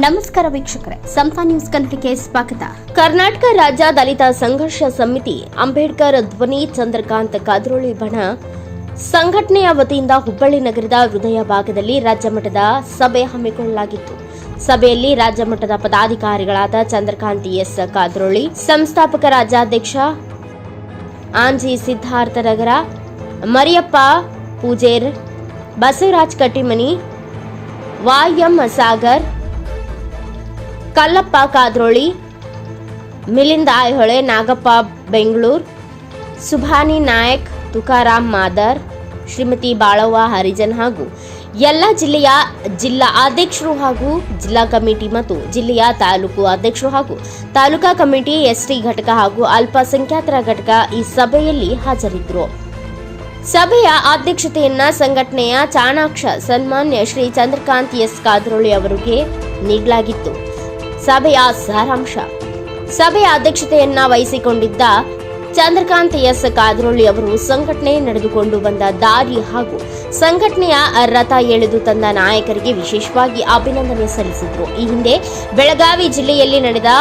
ನಮಸ್ಕಾರ ವೀಕ್ಷಕರೇ ಸಂತಾ ನ್ಯೂಸ್ ಕನ್ನಡಕ್ಕೆ ಸ್ವಾಗತ. ಕರ್ನಾಟಕ ರಾಜ್ಯ ದಲಿತ ಸಂಘರ್ಷ ಸಮಿತಿ ಅಂಬೇಡ್ಕರ್ ಧ್ವನಿ ಚಂದ್ರಕಾಂತ್ ಕಾದ್ರೋಳಿ ಬಣ ಸಂಘಟನೆಯ ವತಿಯಿಂದ ಹುಬ್ಬಳ್ಳಿ ನಗರದ ಹೃದಯ ಭಾಗದಲ್ಲಿ ರಾಜ್ಯ ಮಟ್ಟದ ಸಭೆ ಹಮ್ಮಿಕೊಳ್ಳಲಾಗಿತ್ತು. ಸಭೆಯಲ್ಲಿ ರಾಜ್ಯ ಮಟ್ಟದ ಪದಾಧಿಕಾರಿಗಳಾದ ಚಂದ್ರಕಾಂತ್ ಎಸ್ ಕಾದ್ರೋಳಿ, ಸಂಸ್ಥಾಪಕ ರಾಜ್ಯಾಧ್ಯಕ್ಷ ಆಂಜಿ ಸಿದ್ಧಾರ್ಥನಗರ ಮರಿಯಪ್ಪ ಪೂಜೇರ್, ಬಸವರಾಜ್ ಕಟ್ಟಿಮನಿ, ವಾಯಂ ಸಾಗರ್ ಕಲ್ಲಪ್ಪ ಕಾದ್ರೋಳಿ, ಮಿಲಿಂದ ಐಹೊಳೆ ನಾಗಪ್ಪ ಬೆಂಗಳೂರು, ಸುಭಾನಿ ನಾಯಕ್, ತುಕಾರಾಮ್ ಮಾದರ್, ಶ್ರೀಮತಿ ಬಾಳವ್ವ ಹರಿಜನ್ ಹಾಗೂ ಎಲ್ಲ ಜಿಲ್ಲೆಯ ಜಿಲ್ಲಾ ಅಧ್ಯಕ್ಷರು ಹಾಗೂ ಜಿಲ್ಲಾ ಕಮಿಟಿ ಮತ್ತು ಜಿಲ್ಲೆಯ ತಾಲೂಕು ಅಧ್ಯಕ್ಷರು ಹಾಗೂ ತಾಲೂಕಾ ಕಮಿಟಿ, ಎಸ್ಟಿ ಘಟಕ ಹಾಗೂ ಅಲ್ಪಸಂಖ್ಯಾತರ ಘಟಕ ಈ ಸಭೆಯಲ್ಲಿ ಹಾಜರಿದ್ದರು. ಸಭೆಯ ಅಧ್ಯಕ್ಷತೆಯನ್ನ ಸಂಘಟನೆಯ ಚಾಣಾಕ್ಷ ಸನ್ಮಾನ್ಯ ಶ್ರೀ ಚಂದ್ರಕಾಂತ್ ಎಸ್. ಕಾದ್ರೋಳಿ ಅವರಿಗೆ ನೀಡಲಾಗಿತ್ತು. ಸಭೆಯ ಸಾರಾಂಶ. ಸಭೆಯ ಅಧ್ಯಕ್ಷತೆಯನ್ನ ವಹಿಸಿಕೊಂಡಿದ್ದ ಚಂದ್ರಕಾಂತ್ ಎಸ್ ಕಾದ್ರೋಳಿ ಅವರು ಸಂಘಟನೆ ನಡೆದುಕೊಂಡು ಬಂದ ದಾರಿ ಹಾಗೂ ಸಂಘಟನೆಯ ರಥ ಎಳೆದು ತಂದ ನಾಯಕರಿಗೆ ವಿಶೇಷವಾಗಿ ಅಭಿನಂದನೆ ಸಲ್ಲಿಸಿದರು. ಈ ಹಿಂದೆ ಬೆಳಗಾವಿ ಜಿಲ್ಲೆಯಲ್ಲಿ ನಡೆದ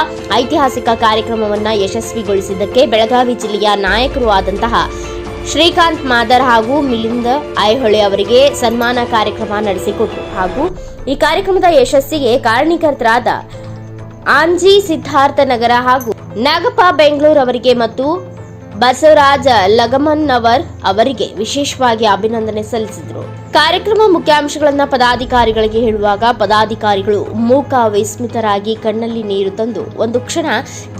ಐತಿಹಾಸಿಕ ಕಾರ್ಯಕ್ರಮವನ್ನು ಯಶಸ್ವಿಗೊಳಿಸಿದ್ದಕ್ಕೆ ಬೆಳಗಾವಿ ಜಿಲ್ಲೆಯ ನಾಯಕರು ಆದಂತಹ ಶ್ರೀಕಾಂತ್ ಮಾದರ್ ಹಾಗೂ ಮಿಲಿಂದ ಐಹೊಳೆ ಅವರಿಗೆ ಸನ್ಮಾನ ಕಾರ್ಯಕ್ರಮ ನಡೆಸಿಕೊಟ್ಟರು ಹಾಗೂ ಈ ಕಾರ್ಯಕ್ರಮದ ಯಶಸ್ಸಿಗೆ ಕಾರಣೀಕರ್ತರಾದ ಆಂಜಿ ಸಿದ್ಧಾರ್ಥ ನಗರ ಹಾಗೂ ನಾಗಪ್ಪ ಬೆಂಗಳೂರು ಅವರಿಗೆ ಮತ್ತು ಬಸವರಾಜ ಲಗಮನ್ನವರ್ ಅವರಿಗೆ ವಿಶೇಷವಾಗಿ ಅಭಿನಂದನೆ ಸಲ್ಲಿಸಿದರು. ಕಾರ್ಯಕ್ರಮ ಮುಖ್ಯಾಂಶಗಳನ್ನು ಪದಾಧಿಕಾರಿಗಳಿಗೆ ಹೇಳುವಾಗ ಪದಾಧಿಕಾರಿಗಳು ಮೂಕ ವಿಸ್ಮಿತರಾಗಿ ಕಣ್ಣಲ್ಲಿ ನೀರು ತಂದು ಒಂದು ಕ್ಷಣ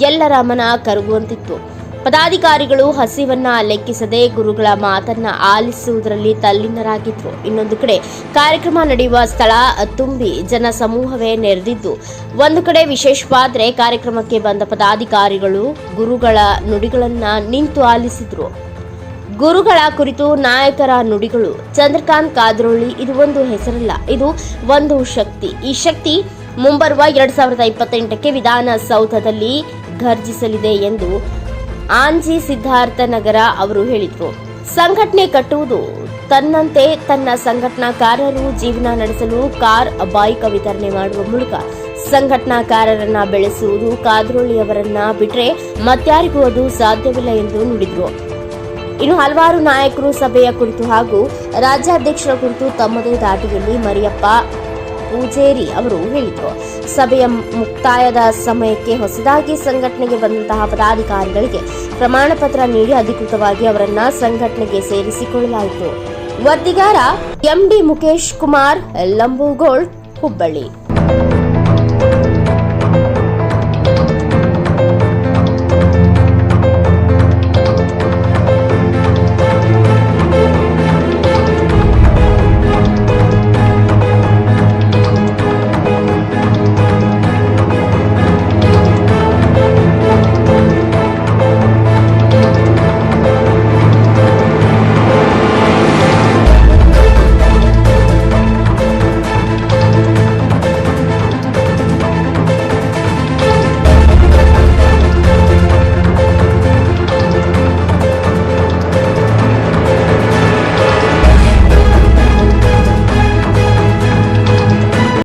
ಎಲ್ಲರ ಮನ ಕರಗುವಂತಿತ್ತು. ಪದಾಧಿಕಾರಿಗಳು ಹಸಿವನ್ನ ಲೆಕ್ಕಿಸದೆ ಗುರುಗಳ ಮಾತನ್ನ ಆಲಿಸುವುದರಲ್ಲಿ ತಲ್ಲೀನರಾಗಿದ್ರು. ಇನ್ನೊಂದು ಕಡೆ ಕಾರ್ಯಕ್ರಮ ನಡೆಯುವ ಸ್ಥಳ ತುಂಬಿ ಜನ ಸಮೂಹವೇ ನೆರೆದಿದ್ದು. ಒಂದು ಕಡೆ ವಿಶೇಷವಾದ್ರೆ ಕಾರ್ಯಕ್ರಮಕ್ಕೆ ಬಂದ ಪದಾಧಿಕಾರಿಗಳು ಗುರುಗಳ ನುಡಿಗಳನ್ನ ನಿಂತು ಆಲಿಸಿದ್ರು. ಗುರುಗಳ ಕುರಿತು ನಾಯಕರ ನುಡಿಗಳು. ಚಂದ್ರಕಾಂತ್ ಕಾದ್ರೋಳಿ ಇದು ಒಂದು ಹೆಸರಲ್ಲ, ಇದು ಒಂದು ಶಕ್ತಿ. ಈ ಶಕ್ತಿ ಮುಂಬರುವ ಎರಡ್ ಸಾವಿರದ ಇಪ್ಪತ್ತೆಂಟಕ್ಕೆ ವಿಧಾನಸೌಧದಲ್ಲಿ ಘರ್ಜಿಸಲಿದೆ ಎಂದು ಆಂಜಿ ಸಿದ್ಧಾರ್ಥ ನಗರ ಅವರು ಹೇಳಿದರು. ಸಂಘಟನೆ ಕಟ್ಟುವುದು ತನ್ನಂತೆ ತನ್ನ ಸಂಘಟನಾಕಾರರು ಜೀವನ ನಡೆಸಲು ಕಾರ್ ಬೈಕ್ ವಿತರಣೆ ಮಾಡುವ ಮೂಲಕ ಸಂಘಟನಾಕಾರರನ್ನ ಬೆಳೆಸುವುದು ಕಾದ್ರೋಳಿಯವರನ್ನ ಬಿಟ್ಟರೆ ಮತ್ಯಾರಿಗೂ ಅದು ಸಾಧ್ಯವಿಲ್ಲ ಎಂದು ನುಡಿದರು. ಇನ್ನು ಹಲವಾರು ನಾಯಕರು ಸಭೆಯ ಕುರಿತು ಹಾಗೂ ರಾಜ್ಯಾಧ್ಯಕ್ಷರ ಕುರಿತು ತಮ್ಮದೇ ದಾಟಿಯಲ್ಲಿ ಮರಿಯಪ್ಪ ಪೂಜೇರಿ ಅವರು ಹೇಳಿದರು. ಸಭೆಯ ಮುಕ್ತಾಯದ ಸಮಯಕ್ಕೆ ಹೊಸದಾಗಿ ಸಂಘಟನೆಗೆ ಬಂದಂತಹ ಪದಾಧಿಕಾರಿಗಳಿಗೆ ಪ್ರಮಾಣ ಪತ್ರ ನೀಡಿ ಅಧಿಕೃತವಾಗಿ ಅವರನ್ನ ಸಂಘಟನೆಗೆ ಸೇರಿಸಿಕೊಳ್ಳಲಾಯಿತು. ವರದಿಗಾರ ಎಂಡಿ ಮುಖೇಶ್ ಕುಮಾರ್ ಲಂಬುಗೋಳ್ ಹುಬ್ಬಳ್ಳಿ.